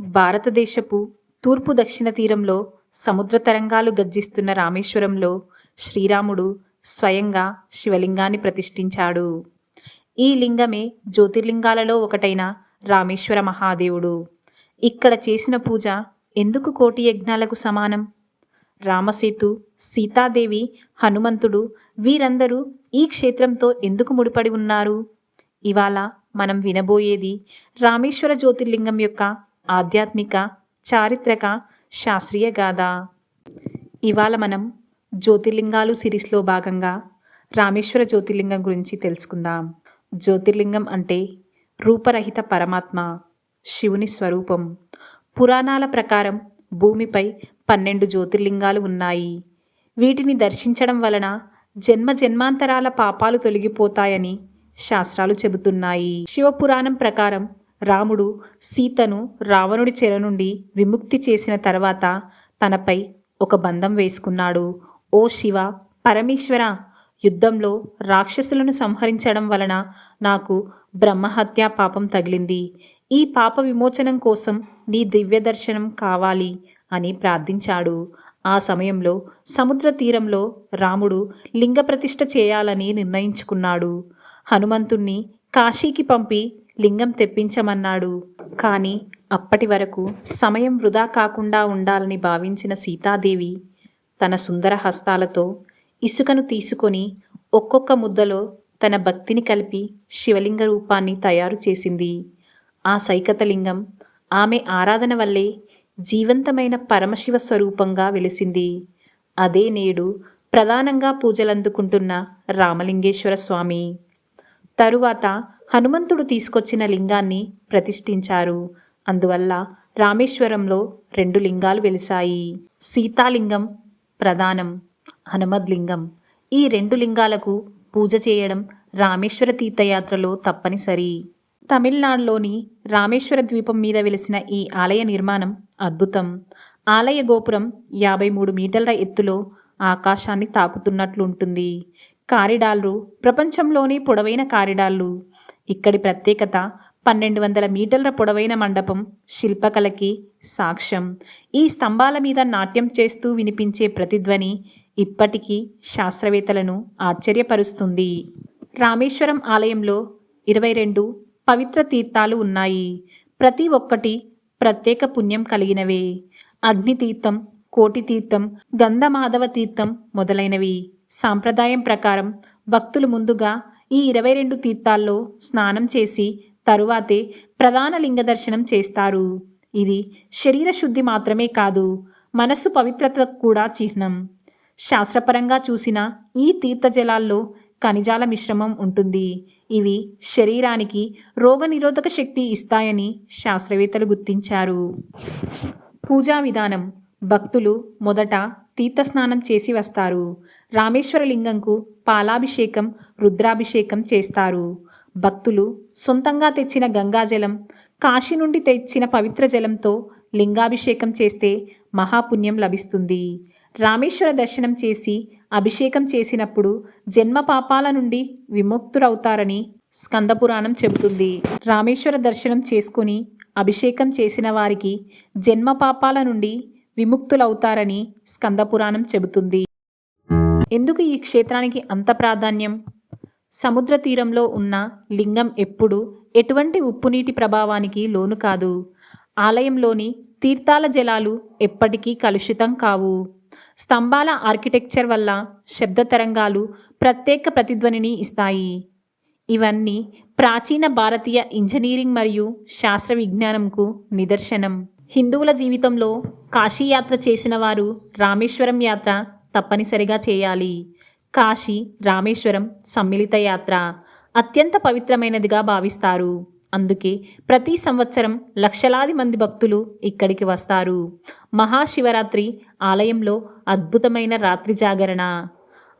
భారతదేశపు తూర్పు దక్షిణ తీరంలో సముద్ర తరంగాలు గర్జిస్తున్న రామేశ్వరంలో శ్రీరాముడు స్వయంగా శివలింగాన్ని ప్రతిష్ఠించాడు. ఈ లింగమే జ్యోతిర్లింగాలలో ఒకటైన రామేశ్వర మహాదేవుడు. ఇక్కడ చేసిన పూజ ఎందుకు కోటి యజ్ఞాలకు సమానం? రామసేతు సీతాదేవి హనుమంతుడు వీరందరూ ఈ క్షేత్రంతో ఎందుకు ముడిపడి ఉన్నారు? ఇవాళ మనం వినబోయేది రామేశ్వర జ్యోతిర్లింగం యొక్క ఆధ్యాత్మిక చారిత్రక శాస్త్రీయ గాథ. ఇవాళ మనం జ్యోతిర్లింగాలు సిరీస్లో భాగంగా రామేశ్వర జ్యోతిర్లింగం గురించి తెలుసుకుందాం. జ్యోతిర్లింగం అంటే రూపరహిత పరమాత్మ శివుని స్వరూపం. పురాణాల ప్రకారం భూమిపై పన్నెండు జ్యోతిర్లింగాలు ఉన్నాయి. వీటిని దర్శించడం వలన జన్మ జన్మాంతరాల పాపాలు తొలగిపోతాయని శాస్త్రాలు చెబుతున్నాయి. శివపురాణం ప్రకారం రాముడు సీతను రావణుడి చెర నుండి విముక్తి చేసిన తర్వాత తనపై ఒక బంధం వేసుకున్నాడు. ఓ శివ పరమేశ్వర యుద్ధంలో రాక్షసులను సంహరించడం వలన నాకు బ్రహ్మహత్యా పాపం తగిలింది. ఈ పాప విమోచనం కోసం నీ దివ్య దర్శనం కావాలి అని ప్రార్థించాడు. ఆ సమయంలో సముద్ర తీరంలో రాముడు లింగ ప్రతిష్ఠ చేయాలని నిర్ణయించుకున్నాడు. హనుమంతుణ్ణి కాశీకి పంపి లింగం తెప్పించమన్నాడు. కానీ అప్పటి వరకు సమయం వృధా కాకుండా ఉండాలని భావించిన సీతాదేవి తన సుందర హస్తాలతో ఇసుకను తీసుకొని ఒక్కొక్క ముద్దలో తన భక్తిని కలిపి శివలింగ రూపాన్ని తయారు చేసింది. ఆ సైకత లింగం ఆమె ఆరాధన వల్లే జీవంతమైన పరమశివ స్వరూపంగా వెలిసింది. అదే నేడు ప్రధానంగా పూజలందుకుంటున్న రామలింగేశ్వర స్వామి. తరువాత హనుమంతుడు తీసుకొచ్చిన లింగాన్ని ప్రతిష్ఠించారు. అందువల్ల రామేశ్వరంలో రెండు లింగాలు వెలిశాయి. సీతాలింగం ప్రధానం హనుమద్లింగం. ఈ రెండు లింగాలకు పూజ చేయడం రామేశ్వర తీర్థయాత్రలో తప్పనిసరి. తమిళనాడులోని రామేశ్వర ద్వీపం మీద వెలిసిన ఈ ఆలయ నిర్మాణం అద్భుతం. ఆలయ గోపురం యాభై మూడు మీటర్ల ఎత్తులో ఆకాశాన్ని తాకుతున్నట్లు ఉంటుంది కారిడార్లు ప్రపంచంలోనే పొడవైన కారిడార్లు. ఇక్కడి ప్రత్యేకత పన్నెండు వందల మీటర్ల పొడవైన మండపం శిల్పకళకి సాక్ష్యం. ఈ స్తంభాల మీద నాట్యం చేస్తూ వినిపించే ప్రతిధ్వని ఇప్పటికీ శాస్త్రవేత్తలను ఆశ్చర్యపరుస్తుంది. రామేశ్వరం ఆలయంలో ఇరవై రెండు పవిత్ర తీర్థాలు ఉన్నాయి. ప్రతి ఒక్కటి ప్రత్యేక పుణ్యం కలిగినవే. అగ్నితీర్థం కోటి తీర్థం గంధమాధవ తీర్థం మొదలైనవి. సాంప్రదాయం ప్రకారం భక్తులు ముందుగా ఈ ఇరవై రెండు తీర్థాల్లో స్నానం చేసి తరువాతే ప్రధాన లింగ దర్శనం చేస్తారు. ఇది శరీర శుద్ధి మాత్రమే కాదు మనస్సు పవిత్రతకు కూడా చిహ్నం. శాస్త్రపరంగా చూసిన ఈ తీర్థజలాల్లో ఖనిజాల మిశ్రమం ఉంటుంది. ఇవి శరీరానికి రోగనిరోధక శక్తి ఇస్తాయని శాస్త్రవేత్తలు గుర్తించారు. పూజా విధానం. భక్తులు మొదట తీర్థస్నానం చేసి వస్తారు. రామేశ్వర లింగంకు పాలాభిషేకం రుద్రాభిషేకం చేస్తారు. భక్తులు సొంతంగా తెచ్చిన గంగాజలం కాశీ నుండి తెచ్చిన పవిత్ర జలంతో లింగాభిషేకం చేస్తే మహాపుణ్యం లభిస్తుంది. రామేశ్వర దర్శనం చేసి అభిషేకం చేసినప్పుడు జన్మ పాపాల నుండి విముక్తుడవుతారని స్కందపురాణం చెబుతుంది. రామేశ్వర దర్శనం చేసుకుని అభిషేకం చేసిన వారికి జన్మ పాపాల నుండి విముక్తులవుతారని స్కందపురాణం చెబుతుంది. ఎందుకు ఈ క్షేత్రానికి అంత ప్రాధాన్యం? సముద్ర తీరంలో ఉన్న లింగం ఎప్పుడు ఎటువంటి ఉప్పునీటి ప్రభావానికి లోను కాదు. ఆలయంలోని తీర్థాల జలాలు ఎప్పటికీ కలుషితం కావు. స్తంభాల ఆర్కిటెక్చర్ వల్ల శబ్ద తరంగాలు ప్రత్యేక ప్రతిధ్వనిని ఇస్తాయి. ఇవన్నీ ప్రాచీన భారతీయ ఇంజనీరింగ్ మరియు శాస్త్ర విజ్ఞానంకు నిదర్శనం. హిందువుల జీవితంలో కాశీయాత్ర చేసిన వారు రామేశ్వరం యాత్ర తప్పనిసరిగా చేయాలి. కాశీ రామేశ్వరం సమ్మిళిత యాత్ర అత్యంత పవిత్రమైనదిగా భావిస్తారు. అందుకే ప్రతి సంవత్సరం లక్షలాది మంది భక్తులు ఇక్కడికి వస్తారు. మహాశివరాత్రి ఆలయంలో అద్భుతమైన రాత్రి జాగరణ.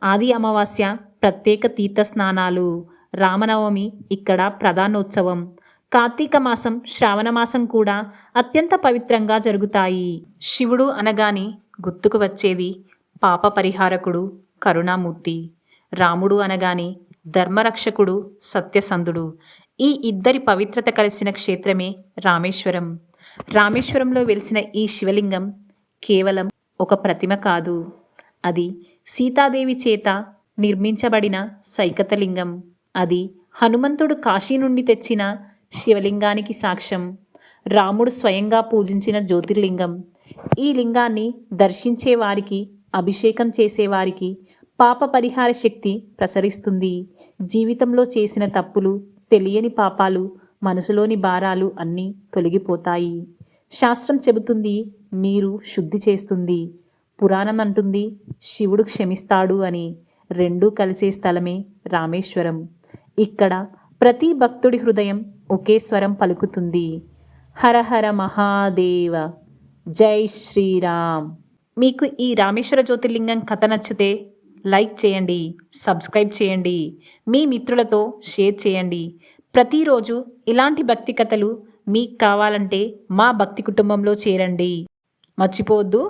ఆది అమావాస్య ప్రత్యేక తీర్థ స్నానాలు రామనవమి ఇక్కడ ప్రధానోత్సవం. కార్తీక మాసం శ్రావణ మాసం కూడా అత్యంత పవిత్రంగా జరుగుతాయి. శివుడు అనగానే గుర్తుకు వచ్చేది పాప పరిహారకుడు కరుణామూర్తి. రాముడు అనగానే ధర్మరక్షకుడు సత్యసంధుడు. ఈ ఇద్దరి పవిత్రత కలిసిన క్షేత్రమే రామేశ్వరం. రామేశ్వరంలో వెలిసిన ఈ శివలింగం కేవలం ఒక ప్రతిమ కాదు. అది సీతాదేవి చేత నిర్మించబడిన సైకతలింగం. అది హనుమంతుడు కాశీ నుండి తెచ్చిన శివలింగానికి సాక్ష్యం. రాముడు స్వయంగా పూజించిన జ్యోతిర్లింగం. ఈ లింగాన్ని దర్శించే వారికి అభిషేకం చేసేవారికి పాప పరిహార శక్తి ప్రసరిస్తుంది. జీవితంలో చేసిన తప్పులు తెలియని పాపాలు మనసులోని భారాలు అన్నీ తొలగిపోతాయి. శాస్త్రం చెబుతుంది నీరు శుద్ధి చేస్తుంది. పురాణం అంటుంది శివుడు క్షమిస్తాడు అని. రెండూ కలిసే స్థలమే రామేశ్వరం. ఇక్కడ ప్రతి భక్తుడి హృదయం ఒకే స్వరం పలుకుతుంది. హర హర మహాదేవ జై శ్రీరామ్. మీకు ఈ రామేశ్వర జ్యోతిర్లింగం కథ నచ్చితే లైక్ చేయండి సబ్స్క్రైబ్ చేయండి మీ మిత్రులతో షేర్ చేయండి. ప్రతిరోజు ఇలాంటి భక్తి కథలు మీకు కావాలంటే మా భక్తి కుటుంబంలో చేరండి. మర్చిపోవద్దు.